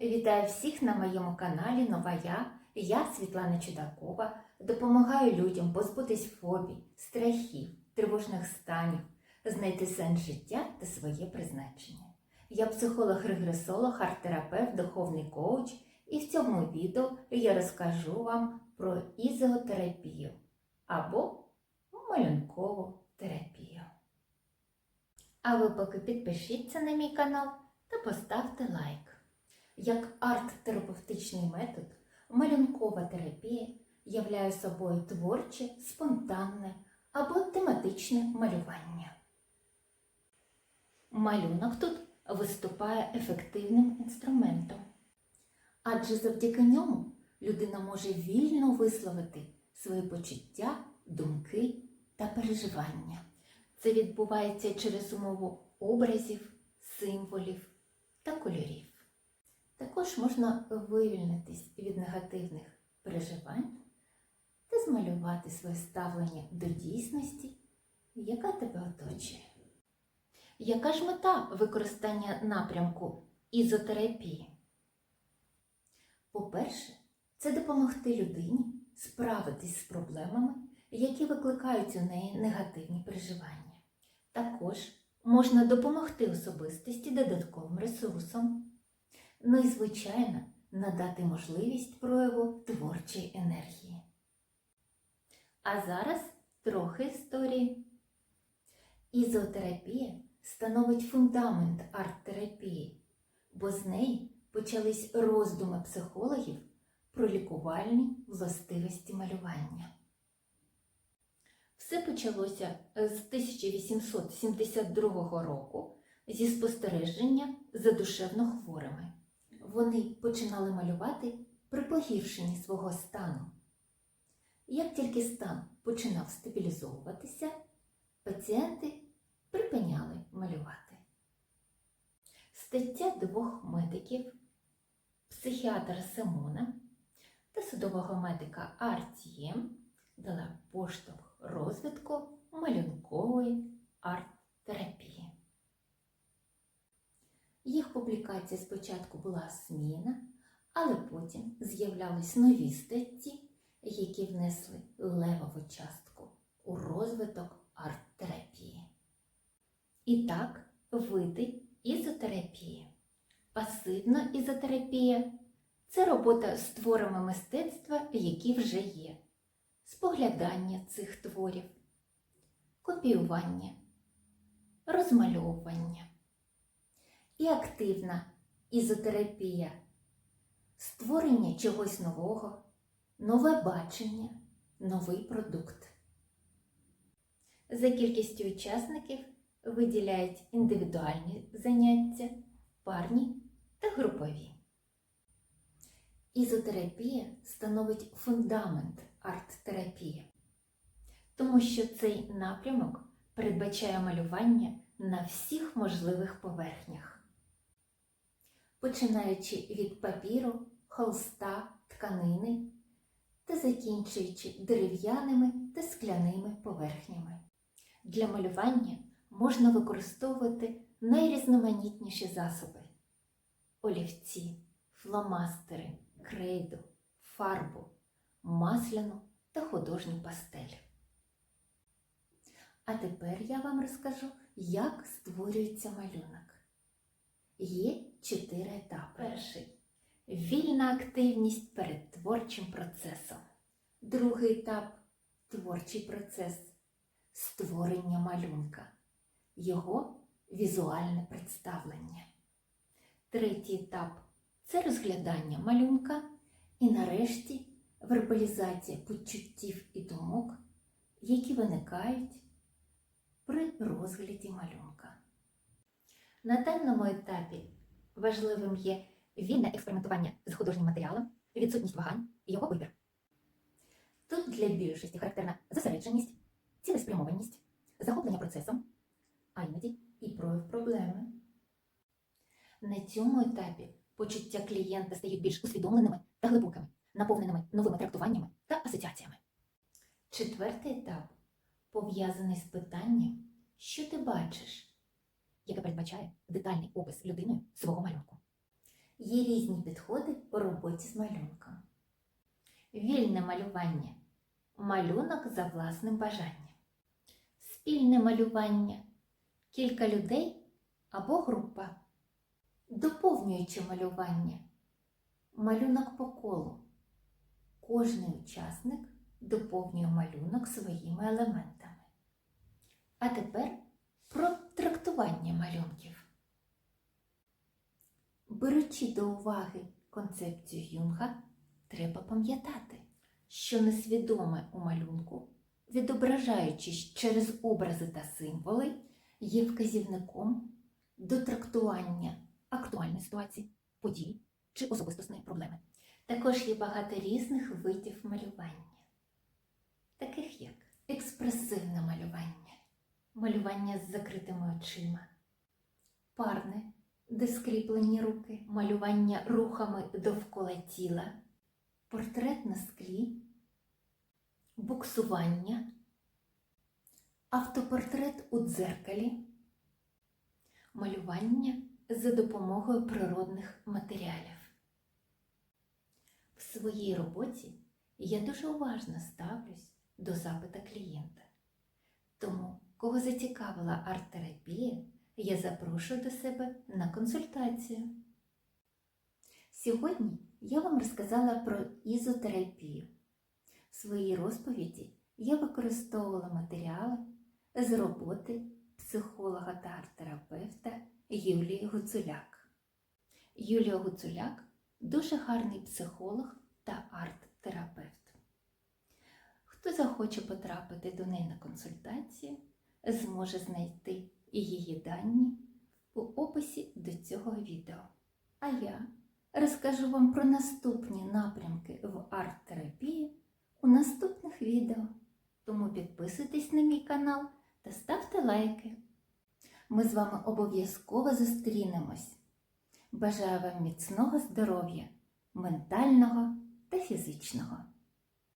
Вітаю всіх на моєму каналі Нова Я. Я Світлана Чудакова. Допомагаю людям позбутись фобій, страхів, тривожних станів, знайти сенс життя та своє призначення. Я психолог-регресолог, арт-терапевт, духовний коуч, і в цьому відео я розкажу вам про ізотерапію або малюнкову терапію. А ви поки підпишіться на мій канал та поставте лайк. Як арт-терапевтичний метод, малюнкова терапія являє собою творче, спонтанне або тематичне малювання. Малюнок тут виступає ефективним інструментом, адже завдяки ньому людина може вільно висловити свої почуття, думки та переживання. Це відбувається через умову образів, символів та кольорів. Також можна вивільнитись від негативних переживань та змалювати своє ставлення до дійсності, яка тебе оточує. Яка ж мета використання напрямку ізотерапії? По-перше, це допомогти людині справитись з проблемами, які викликають у неї негативні переживання. Також можна допомогти особистості додатковим ресурсом. Ну і, звичайно, надати можливість прояву творчої енергії. А зараз трохи історії. Ізотерапія становить фундамент арт-терапії, бо з неї почались роздуми психологів про лікувальні властивості малювання. Все почалося з 1872 року зі спостереження за душевно хворими. Вони починали малювати при погіршенні свого стану. Як тільки стан починав стабілізовуватися, пацієнти припиняли малювати. Стаття двох медиків, психіатра Симона та судового медика Артієм дала поштовх розвитку малюнкової арт-терапії. Їх публікація спочатку була зміна, але потім з'являлись нові статті, які внесли левову частку у розвиток арт-терапії. І так, види ізотерапії. Пасивна ізотерапія це робота з творами мистецтва, які вже є, споглядання цих творів, копіювання, розмальовування і активна ізотерапія, створення чогось нового, нове бачення, новий продукт. За кількістю учасників виділяють індивідуальні заняття, парні та групові. Ізотерапія становить фундамент арт-терапії, тому що цей напрямок передбачає малювання на всіх можливих поверхнях, починаючи від папіру, холста, тканини та закінчуючи дерев'яними та скляними поверхнями. Для малювання можна використовувати найрізноманітніші засоби: олівці, фломастери, крейду, фарбу, масляну та художню пастель. А тепер я вам розкажу, як створюється малюнок. Є чотири етапи. Перший вільна активність перед творчим процесом. Другий етап творчий процес створення малюнка, його візуальне представлення. Третій етап це розглядання малюнка і нарешті вербалізація почуттів і думок, які виникають при розгляді малюнка. На даному етапі важливим є вільне експериментування з художнім матеріалом, відсутність вагань і його вибір. Тут для більшості характерна зосередженість, цілеспрямованість, захоплення процесом, а іноді і прояв проблеми. На цьому етапі почуття клієнта стають більш усвідомленими та глибокими, наповненими новими трактуваннями та асоціаціями. Четвертий етап пов'язаний з питанням, що ти бачиш, яке передбачає детальний опис людиною свого малюнку. Є різні підходи у роботі з малюнком. Вільне малювання. Малюнок за власним бажанням. Спільне малювання. Кілька людей або група. Доповнююче малювання. Малюнок по колу. Кожний учасник доповнює малюнок своїми елементами. А тепер про трактування малюнків. Беручи до уваги концепцію Юнга, треба пам'ятати, що несвідоме у малюнку, відображаючись через образи та символи, є вказівником до трактування актуальної ситуації, подій чи особистосної проблеми. Також є багато різних видів малювання, таких як експресивне малювання, малювання з закритими очима, парне, де скріплені руки, малювання рухами довкола тіла, портрет на склі, буксування, автопортрет у дзеркалі, малювання за допомогою природних матеріалів. В своїй роботі я дуже уважно ставлюсь до запита клієнта. Тому, кого зацікавила арт-терапія, я запрошую до себе на консультацію. Сьогодні я вам розказала про ізотерапію. В своїй розповіді я використовувала матеріали з роботи психолога та арт-терапевта Юлії Гуцуляк. Юлія Гуцуляк дуже гарний психолог та арт-терапевт. Хто захоче потрапити до неї на консультацію, зможе знайти її дані у описі до цього відео. А я розкажу вам про наступні напрямки в арт-терапії у наступних відео. Тому підписуйтесь на мій канал та ставте лайки. Ми з вами обов'язково зустрінемось. Бажаю вам міцного здоров'я, ментального та фізичного.